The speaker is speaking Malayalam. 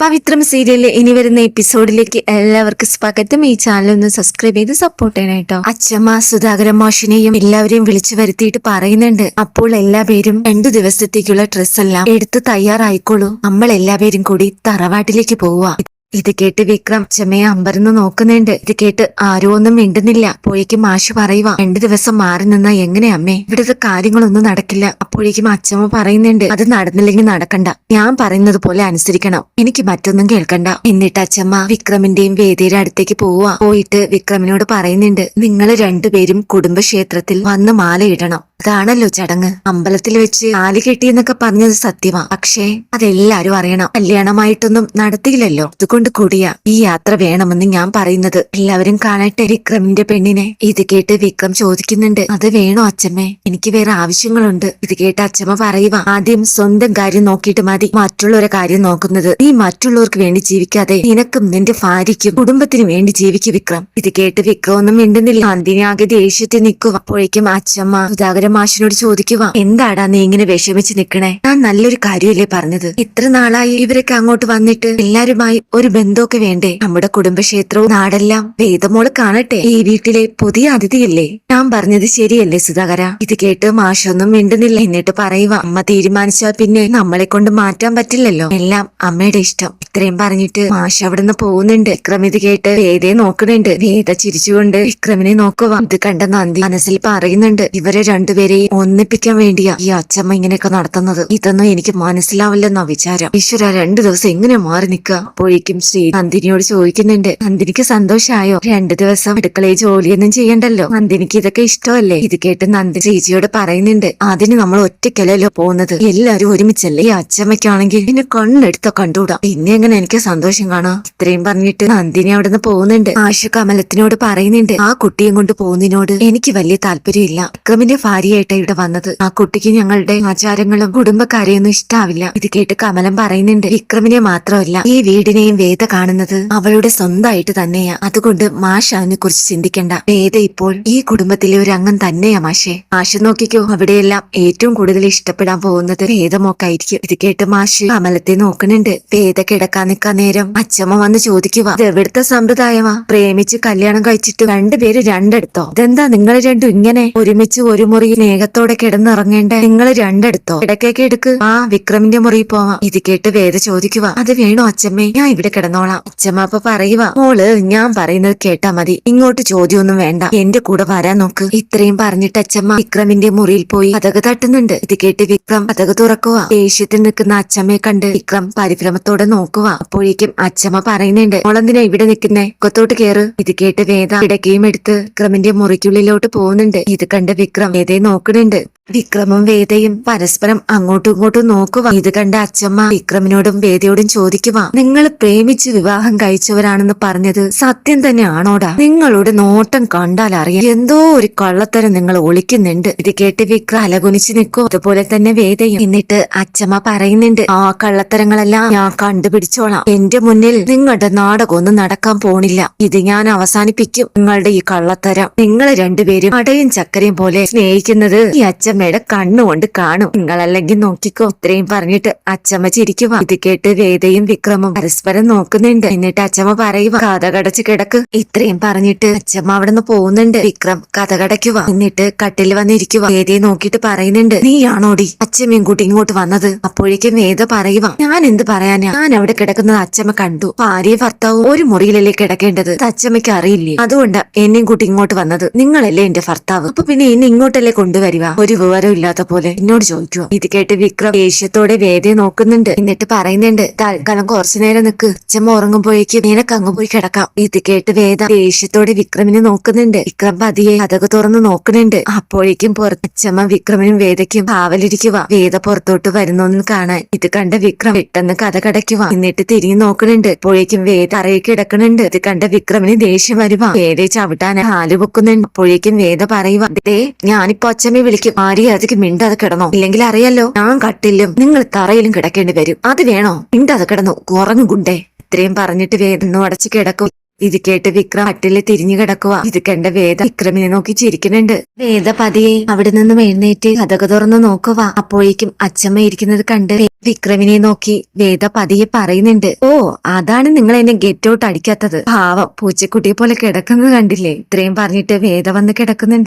പവിത്രം സീരിയലിലെ ഇനി വരുന്ന എപ്പിസോഡിലേക്ക് എല്ലാവർക്കും സ്വാഗതം. ഈ ചാനൽ ഒന്ന് സബ്സ്ക്രൈബ് ചെയ്ത് സപ്പോർട്ട് ചെയ്യണേട്ടോ അച്ഛമ്മ സുധാകരൻ മോഷിനെയും എല്ലാവരെയും വിളിച്ചു വരുത്തിയിട്ട് പറയുന്നുണ്ട്. അപ്പോൾ എല്ലാ പേരും രണ്ടു ദിവസത്തേക്കുള്ള ഡ്രസ്സെല്ലാം എടുത്ത് തയ്യാറായിക്കോളൂ. നമ്മൾ എല്ലാ പേരും കൂടി തറവാട്ടിലേക്ക് പോവുക. ഇത് കേട്ട് വിക്രം ചെമ്മയെ അമ്പരന്ന് നോക്കുന്നുണ്ട്. ഇത് കേട്ട് ആരോ ഒന്നും മിണ്ടുന്നില്ല. പോയിക്ക് മാഷ് പറയുക രണ്ടു ദിവസം മാറി നിന്നാ എങ്ങനെ അമ്മേ? ഇവിടുത്തെ കാര്യങ്ങളൊന്നും നടക്കില്ല. അപ്പോഴേക്കും അച്ഛമ്മ പറയുന്നുണ്ട് അത് നടന്നില്ലെങ്കിൽ നടക്കണ്ട. ഞാൻ പറയുന്നത് പോലെ അനുസരിക്കണം. എനിക്ക് മറ്റൊന്നും കേൾക്കണ്ട. എന്നിട്ട് അച്ഛമ്മ വിക്രമിന്റെയും വേദിയുടെ അടുത്തേക്ക് പോവുക പോയിട്ട് വിക്രമിനോട് പറയുന്നുണ്ട് നിങ്ങൾ രണ്ടുപേരും കുടുംബക്ഷേത്രത്തിൽ വന്ന് മാലയിടണം അതാണല്ലോ ചടങ്ങ്. അമ്പലത്തിൽ വെച്ച് താലി കെട്ടിയെന്നൊക്കെ പറഞ്ഞത് സത്യമാ. പക്ഷേ അതെല്ലാരും അറിയണം. കല്യാണമായിട്ടൊന്നും നടത്തിയില്ലല്ലോ. അതുകൊണ്ട് കൂടിയ ഈ യാത്ര വേണമെന്ന് ഞാൻ പറയുന്നത്. എല്ലാവരും കാണട്ടെ വിക്രമിന്റെ പെണ്ണിനെ. ഇത് കേട്ട് വിക്രം ചോദിക്കുന്നുണ്ട്. അത് വേണോ അച്ഛമ്മേ എനിക്ക് വേറെ ആവശ്യങ്ങളുണ്ട്. ഇത് കേട്ട് അച്ഛമ്മ പറയുക ആദ്യം സ്വന്തം കാര്യം നോക്കിയിട്ട് മതി. മറ്റുള്ളവരെ കാര്യം നോക്കുന്നത്. നീ മറ്റുള്ളവർക്ക് വേണ്ടി ജീവിക്കാതെ നിനക്കും നിന്റെ ഭാര്യയ്ക്കും കുടുംബത്തിന് വേണ്ടി ജീവിക്കും വിക്രം. ഇത് കേട്ട് വിക്രം ഒന്നും മിണ്ടുന്നില്ല. നന്ദിനി ആകെ ദേഷ്യത്തിൽ നിൽക്കുക അപ്പോഴേക്കും അച്ഛമ്മ സുധാകരൻ മാഷിനോട് ചോദിക്കുക എന്താടാ നീ ഇങ്ങനെ വിഷമിച്ച് നിക്കണേ? ഞാൻ നല്ലൊരു കാര്യമല്ലേ പറഞ്ഞത്? ഇത്ര നാളായി ഇവരൊക്കെ അങ്ങോട്ട് വന്നിട്ട് എല്ലാരുമായി ഒരു ബന്ധമൊക്കെ വേണ്ടേ? നമ്മുടെ കുടുംബക്ഷേത്രവും നാടെല്ലാം വേദമോൾ കാണട്ടെ? ഈ വീട്ടിലെ പുതിയ അതിഥിയല്ലേ? ഞാൻ പറഞ്ഞത് ശരിയല്ലേ സുധാകര? ഇത് കേട്ട് മാഷൊന്നും മിണ്ടുന്നില്ല. എന്നിട്ട് പറയുക അമ്മ തീരുമാനിച്ചാൽ പിന്നെ നമ്മളെ കൊണ്ട് മാറ്റാൻ പറ്റില്ലല്ലോ. എല്ലാം അമ്മയുടെ ഇഷ്ടം. ഇത്രയും പറഞ്ഞിട്ട് മാഷ് അവിടുന്ന് പോകുന്നുണ്ട്. വിക്രം ഇത് കേട്ട് വേദയെ നോക്കുന്നുണ്ട്. വേദ ചിരിച്ചുകൊണ്ട് വിക്രമിനെ നോക്കുക ഇത് കണ്ട നന്ദി മനസ്സിൽ പറയുന്നുണ്ട്. ഇവരെ രണ്ടുപേരെയും ഒന്നിപ്പിക്കാൻ വേണ്ടിയാ ഈ അച്ഛമ്മ ഇങ്ങനെയൊക്കെ നടത്തുന്നത്. ഇതൊന്നും എനിക്ക് മനസ്സിലാവില്ലെന്നാ വിചാരം. ഈശ്വര രണ്ടു ദിവസം എങ്ങനെ മാറി നിൽക്കുക അപ്പോഴേക്കും ശ്രീ നന്ദിനിയോട് ചോദിക്കുന്നുണ്ട്. നന്ദിനിക്ക് സന്തോഷമായോ രണ്ടു ദിവസം അടുക്കളയിൽ ജോലിയൊന്നും ചെയ്യണ്ടല്ലോ? നന്ദിനിക്ക് ഇതൊക്കെ ഇഷ്ടമല്ലേ? ഇത് കേട്ട് നന്ദി ശ്രീജിയോട് പറയുന്നുണ്ട്. അതിന് നമ്മൾ ഒറ്റയ്ക്കല്ലല്ലോ പോകുന്നത്. എല്ലാരും ഒരുമിച്ചല്ലേ ഈ അച്ഛമ്മയ്ക്കാണെങ്കിൽ പിന്നെ കണ്ണെടുത്ത കണ്ടുകൂടാ. പിന്നെ എങ്ങനെ എനിക്ക് സന്തോഷം കാണാം? ഇത്രയും പറഞ്ഞിട്ട് നന്ദിനി അവിടുന്ന് പോകുന്നുണ്ട്. ആശു കമലത്തിനോട് പറയുന്നുണ്ട്. ആ കുട്ടിയും കൊണ്ട് പോകുന്നതിനോട് എനിക്ക് വലിയ താല്പര്യമില്ല. വിക്രമിന്റെ ഇവിടെ വന്നത്. ആ കുട്ടിക്ക് ഞങ്ങളുടെ ആചാരങ്ങളും കുടുംബക്കാരെയൊന്നും ഇഷ്ടാവില്ല. ഇത് കേട്ട് കമലം പറയുന്നുണ്ട് വിക്രമിനെ മാത്രമല്ല ഈ വീടിനെയും വേദ കാണുന്നത് അവളുടെ സ്വന്തമായിട്ട് തന്നെയാ. അതുകൊണ്ട് മാഷ അതിനെ കുറിച്ച് ചിന്തിക്കേണ്ട. വേദ ഇപ്പോൾ ഈ കുടുംബത്തിലെ ഒരു അംഗം തന്നെയാ മാഷെ. മാഷ് നോക്കിക്കോ അവിടെയെല്ലാം ഏറ്റവും കൂടുതൽ ഇഷ്ടപ്പെടാൻ പോകുന്നത് വേദമൊക്കായിരിക്കും. ഇത് കേട്ട് മാഷ് കമലത്തെ നോക്കുന്നുണ്ട്. വേദ കിടക്കാൻ നിൽക്കാൻ നേരം അച്ഛമ്മ വന്ന് ചോദിക്കുക ഇത് എവിടുത്തെ സമ്പ്രദായമാ? പ്രേമിച്ച് കല്യാണം കഴിച്ചിട്ട് രണ്ടുപേര് രണ്ടെടുത്തോ? ഇതെന്താ നിങ്ങൾ രണ്ടും ഇങ്ങനെ ഒരുമിച്ച് ഒരു മുറി സ്നേഹത്തോടെ കിടന്നിറങ്ങേണ്ട? നിങ്ങൾ രണ്ടെടുത്തോ? ഇടക്കേക്ക് എടുക്ക്. ആ വിക്രമിന്റെ മുറി പോവാം. ഇത് കേട്ട് വേദ ചോദിക്കുക അത് വേണോ അച്ഛമ്മേ ഞാൻ ഇവിടെ കിടന്നോളാം. അച്ഛമ്മ അപ്പൊ പറയുക മോൾ ഞാൻ പറയുന്നത് കേട്ടാ മതി. ഇങ്ങോട്ട് ചോദ്യമൊന്നും വേണ്ട. എന്റെ കൂടെ വരാൻ നോക്ക്. ഇത്രയും പറഞ്ഞിട്ട് അച്ഛമ്മ വിക്രമിന്റെ മുറിയിൽ പോയി കഥക തട്ടുന്നുണ്ട്. ഇത് കേട്ട് വിക്രം കഥക തുറക്കുക ദേഷ്യത്തിൽ നിൽക്കുന്ന അച്ഛമ്മയെ കണ്ട് വിക്രം പരിഭ്രമത്തോടെ നോക്കുക അപ്പോഴേക്കും അച്ഛമ്മ പറയുന്നുണ്ട് മോളെന്തിനാ ഇവിടെ നിൽക്കുന്നേ? കൊത്തോട്ട് കേറ്. ഇത് കേട്ട് വേദ കിടക്കയും എടുത്ത് വിക്രമിന്റെ മുറിക്കുള്ളിലോട്ട് പോകുന്നുണ്ട്. ഇത് കണ്ട് വിക്രം വേദയെ നോക്കുന്നുണ്ട്. വിക്രമും വേദയും പരസ്പരം അങ്ങോട്ടും ഇങ്ങോട്ടും നോക്കുക ഇത് കണ്ട അച്ഛമ്മ വിക്രമിനോടും വേദയോടും ചോദിക്കുക നിങ്ങൾ പ്രേമിച്ച് വിവാഹം കഴിച്ചവരാണെന്ന് പറഞ്ഞത് സത്യം തന്നെയാണോടാ? നിങ്ങളുടെ നോട്ടം കണ്ടാൽ അറിയാം. എന്തോ ഒരു കള്ളത്തരം നിങ്ങൾ ഒളിക്കുന്നുണ്ട്. ഇത് കേട്ട് വിക്രം അലകുനിച്ച് നിൽക്കും. അതുപോലെ തന്നെ വേദയും എന്നിട്ട് അച്ഛമ്മ പറയുന്നുണ്ട് ആ കള്ളത്തരങ്ങളെല്ലാം ഞാൻ കണ്ടുപിടിച്ചോളാം. എന്റെ മുന്നിൽ നിങ്ങളുടെ നാടകമൊന്നും നടക്കാൻ പോണില്ല. ഇത് ഞാൻ അവസാനിപ്പിക്കും. നിങ്ങളുടെ ഈ കള്ളത്തരം നിങ്ങൾ രണ്ടുപേരും അടയും ചക്കരയും പോലെ സ്നേഹിക്കുന്നത് ഈ അച്ചമ്മയുടെ കണ്ണുകൊണ്ട് കാണും. നിങ്ങളല്ലെങ്കിൽ നോക്കിക്കോ ഇത്രയും പറഞ്ഞിട്ട് അച്ചമ്മ ചിരിക്കുക ഇത് കേട്ട് വേദയും വിക്രമും പരസ്പരം നോക്കുന്നുണ്ട്. എന്നിട്ട് അച്ചമ്മ പറയുക കഥ കടച്ച് കിടക്ക്. ഇത്രയും പറഞ്ഞിട്ട് അച്ചമ്മ അവിടെ നിന്ന് പോകുന്നുണ്ട്. വിക്രം കഥ കടയ്ക്കുക എന്നിട്ട് കട്ടിൽ വന്നിരിക്കുക വേദയെ നോക്കിയിട്ട് പറയുന്നുണ്ട് നീയാണോടി? അച്ഛമ്മയും കൂട്ടി ഇങ്ങോട്ട് വന്നത്. അപ്പോഴേക്കും വേദ പറയുക ഞാൻ എന്ത് പറയാനാ? ഞാൻ അവിടെ കിടക്കുന്നത് അച്ഛമ്മ കണ്ടു. ഭാര്യ ഭർത്താവും ഒരു മുറിയിലല്ലേ കിടക്കേണ്ടത്? അച്ഛമ്മയ്ക്ക് അറിയില്ലേ? അതുകൊണ്ട് എന്നെയും കൂട്ടി ഇങ്ങോട്ട് വന്നത്. നിങ്ങളല്ലേ എന്റെ ഭർത്താവ്? അപ്പൊ പിന്നെ എന്നെ ഇങ്ങോട്ടല്ലേ കൊണ്ടുവരിക. ഒരു വിവരം ഇല്ലാത്ത പോലെ എന്നോട് ചോദിക്കുക. ഇത് കേട്ട് വിക്രം ദേഷ്യത്തോടെ വേദയെ നോക്കുന്നുണ്ട്. എന്നിട്ട് പറയുന്നുണ്ട് തൽക്കാലം കുറച്ചു നേരം നിൽക്ക് അച്ഛമ്മ ഉറങ്ങുമ്പോഴേക്ക് നിനക്ക് അങ്ങ് പോയി കിടക്കാം. ഇത് കേട്ട് വേദ ദേഷ്യത്തോടെ വിക്രമിനെ നോക്കുന്നുണ്ട്. വിക്രം പതിയെ കഥക് തുറന്ന് നോക്കുന്നുണ്ട്. അപ്പോഴേക്കും പുറത്ത് അച്ഛമ്മ വിക്രമിനും വേദയ്ക്കും കാവലിരിക്കുക. വേദ പുറത്തോട്ട് വരുന്നോന്ന് കാണാൻ. ഇത് കണ്ട വിക്രം പെട്ടെന്ന് കഥ കടയ്ക്കുക. എന്നിട്ട് തിരിഞ്ഞു നോക്കുന്നുണ്ട്. അപ്പോഴേക്കും വേദ അറയിൽ കിടക്കുന്നുണ്ട്. ഇത് കണ്ട വിക്രമിന് ദേഷ്യം വരുക വേദയെ ചവിട്ടാൻ ഹാൽ പൊക്കുന്നുണ്ട്. അപ്പോഴേക്കും വേദ പറയുക ദേ ഞാനിപ്പോ അച്ഛമ്മയെ വിളിക്കും അതിക്ക് മിണ്ടാതെ കിടന്നോ? ഇല്ലെങ്കിൽ അറിയാലോ ഞാൻ കട്ടിലും നിങ്ങൾ തറയിലും കിടക്കേണ്ടി വരും. അത് വേണോ? മിണ്ടാതെ കിടന്നു? ഉറങ്ങും ഗുണ്ടേ. ഇത്രയും പറഞ്ഞിട്ട് വേദന അടച്ചു കിടക്കും. ഇത് കേട്ട് വിക്രം അട്ടിൽ തിരിഞ്ഞു കിടക്കുക ഇത് കണ്ട വേദ വിക്രമിനെ നോക്കി ചിരിക്കുന്നുണ്ട്. വേദ പതിയെ അവിടെ നിന്നും എഴുന്നേറ്റ് കഥക തുറന്ന് നോക്കുക അപ്പോഴേക്കും അച്ഛമ്മ ഇരിക്കുന്നത് കണ്ട് വിക്രമിനെ നോക്കി വേദ പതിയെ പറയുന്നുണ്ട് ഓ അതാണ് നിങ്ങൾ എന്നെ ഗെറ്റ് ഔട്ട് അടിക്കാത്തത്. ഭാവം പൂച്ചക്കുട്ടിയെ പോലെ കിടക്കുന്നത് കണ്ടില്ലേ? ഇത്രയും പറഞ്ഞിട്ട് വേദ വന്ന് കിടക്കുന്നുണ്ട്.